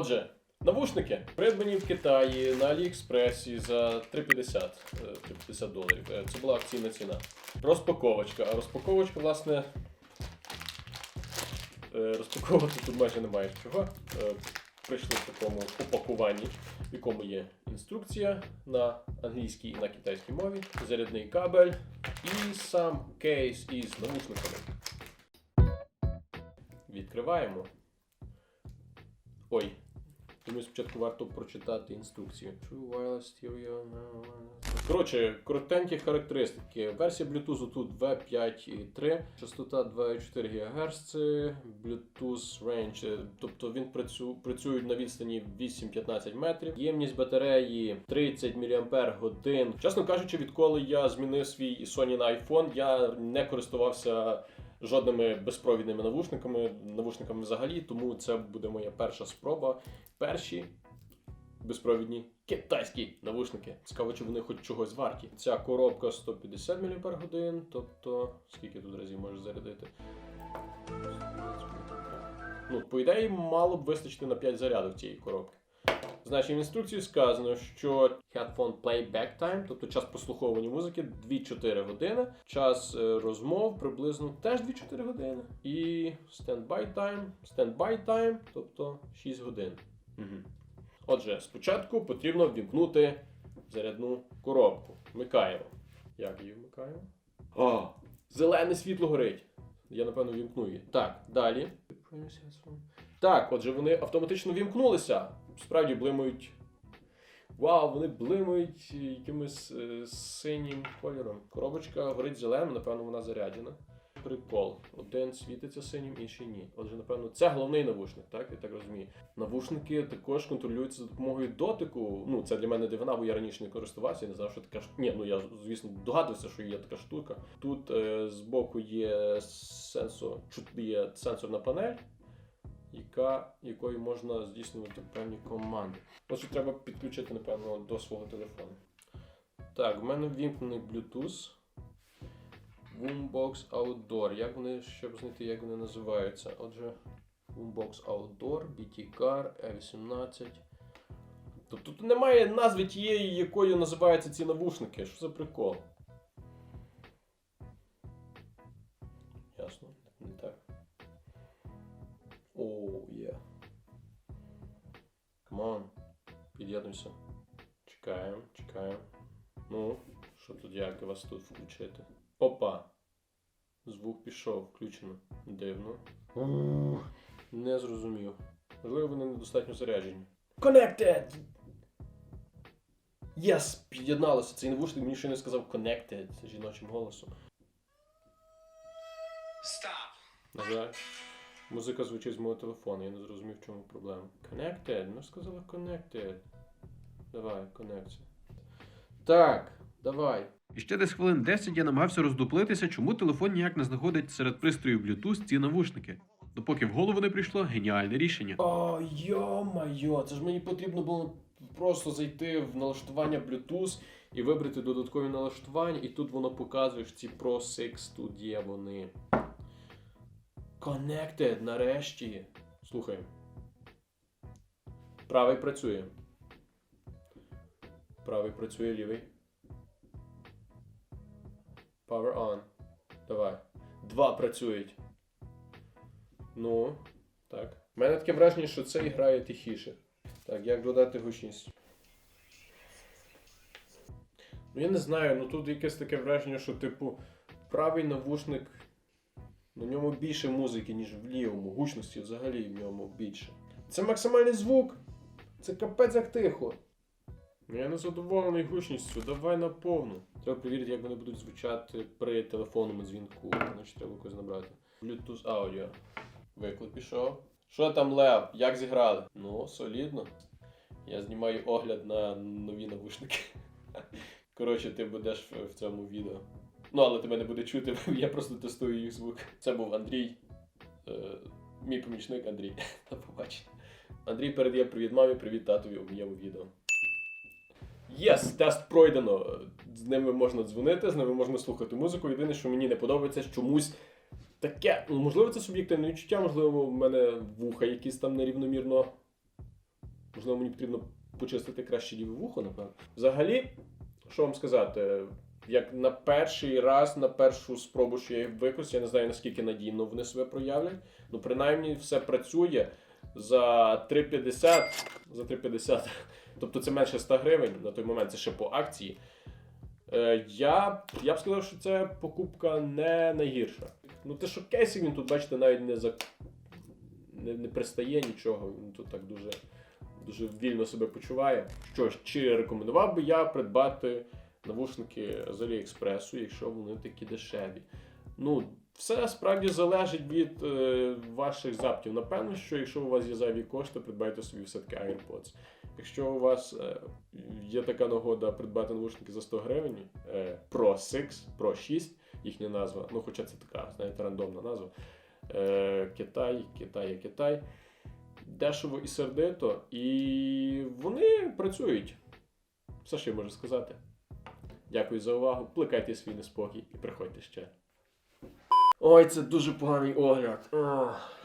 Отже, навушники придбані в Китаї на Аліекспресі за 3,50 е, 3,50 доларів. Е, Це була акційна ціна. Розпаковочка. А розпаковочка, власне, е, розпаковувати тут майже немає чого. Е, Прийшли в такому упакуванні, в якому є інструкція на англійській і на китайській мові, зарядний кабель і сам кейс із навушниками. Відкриваємо. Ой. Думаю, спочатку варто прочитати інструкцію. True wireless stereo. Коротше, коротенькі характеристики. Версія Bluetooth тут V5.3, частота 2,4 ГГц, Bluetooth Range, тобто він працю, працює на відстані 8-15 метрів. Ємність батареї 30 мАч. Чесно кажучи, відколи я змінив свій Sony на iPhone, я не користувався жодними безпровідними навушниками, навушниками взагалі, тому це буде моя перша спроба. Перші безпровідні китайські навушники. Цікаво, чи вони хоч чогось варті. Ця коробка 150 мАч, тобто скільки тут разів можеш зарядити? Ну, по ідеї, мало б вистачити на 5 зарядів цієї коробки. Значить, в інструкції сказано, що headphone playback time, тобто час прослуховування музики 2-4 години, час е, розмов приблизно теж 2-4 години. І standby time, standby time, тобто 6 годин. Угу. Отже, спочатку потрібно ввімкнути зарядну коробку. Вмикаємо. Як її вмикаємо? О! Зелене світло горить. Я напевно вімкну її. Так, далі. Так, отже, вони автоматично вімкнулися. Справді блимають. Вау, вони блимають якимось е, синім кольором. Коробочка горить зеленим, напевно, вона заряджена. Прикол. Один світиться синім, інший ні. Отже, напевно, це головний навушник, так? Я так розумію. Навушники також контролюються за допомогою дотику. Ну, це для мене дивина, бо я раніше не користувався, я не знав, що така штука. Ні, ну я звісно догадувався, що є така штука. Тут е, збоку є сенсор, є сенсорна панель, яка, якою можна здійснювати певні команди. Отже, треба підключити, напевно, до свого телефону. Так, в мене ввімкнений Bluetooth. Boombox Outdoor. Як вони, щоб знайти, як вони називаються? Отже, Boombox Outdoor, BT Car, E18. Тобто тут немає назви тієї, якою називаються ці навушники. Що за прикол? Ясно. Оу, є. Камон. Під'єднуйся. Чекаємо, чекаємо. Ну, що тут як вас тут включити? Опа. Звук пішов, включено. Дивно. Не зрозумів. Можливо, вони недостатньо заряджені. Connected! Yes! Під'єдналося. Цей навушник мені ще не сказав connected жіночим голосом. Stop. На жаль. Музика звучить з мого телефону, я не зрозумів, в чому проблема. Connected? Ну сказала connected. Давай, конекція. Так, давай. І ще десь хвилин 10 я намагався роздуплитися, чому телефон ніяк не знаходить серед пристроїв Bluetooth ці навушники. Допоки в голову не прийшло геніальне рішення. О, йо-майо, це ж мені потрібно було просто зайти в налаштування Bluetooth і вибрати додаткові налаштування, і тут воно показує, що ці Pro 6 тут є вони. Connected, нарешті. Слухаємо. Правий працює. Правий працює, лівий. Power on. Давай. Два працюють. Ну, так. У мене таке враження, що цей грає тихіше. Так, як додати гучність? Ну, я не знаю, ну тут якесь таке враження, що, типу, правий навушник. На ньому більше музики, ніж в лівому. Гучності взагалі в ньому більше. Це максимальний звук. Це капець як тихо. Ну, Я не задоволений гучністю, давай на повну. Треба перевірити, як вони будуть звучати при телефонному дзвінку. Значить, треба якось набрати. Bluetooth аудіо. Виклик пішов. Що там, Лев? Як зіграли? Ну, солідно. Я знімаю огляд на нові навушники. Коротше, ти будеш в в цьому відео. Ну, але тебе не буде чути, я просто тестую їх звук. Це був Андрій. Е, мій помічник Андрій. До побачення. Андрій передає привіт мамі, привіт татові у моєму відео. Єс, тест пройдено. З ними можна дзвонити, з ними можна слухати музику. Єдине, що мені не подобається, чомусь таке. Ну, можливо, це суб'єктивне відчуття, можливо, в мене вуха якісь там нерівномірно Можливо, мені потрібно почистити краще ліве вухо, напевно. Взагалі, що вам сказати, як на перший раз, на першу спробу, що я їх використаю, я не знаю наскільки надійно вони себе проявлять. Ну, принаймні, все працює за 3,50. За 3,50. Тобто це менше 100 гривень на той момент, це ще по акції. Е, я, я б сказав, що це покупка не найгірша. Ну, те, що кейсик він тут, бачите, навіть не за не, не пристає нічого. Він тут так дуже, дуже вільно себе почуває. Що ж, чи рекомендував би я придбати навушники з Аліекспресу, якщо вони такі дешеві? Ну, все справді залежить від е, ваших заптів. Напевно, що якщо у вас є зайві кошти, придбайте собі все-таки AirPods. Якщо у вас е, є така нагода придбати навушники за 100 гривень, е, Pro 6, Pro 6, їхня назва, ну хоча це така, знаєте, рандомна назва. Е, Китай, Китай, Китай. Дешево і сердито, і вони працюють. Все, що я можу сказати. Дякую за увагу. Плекайте свій неспокій і приходьте ще. Ой, це дуже поганий огляд. Ох.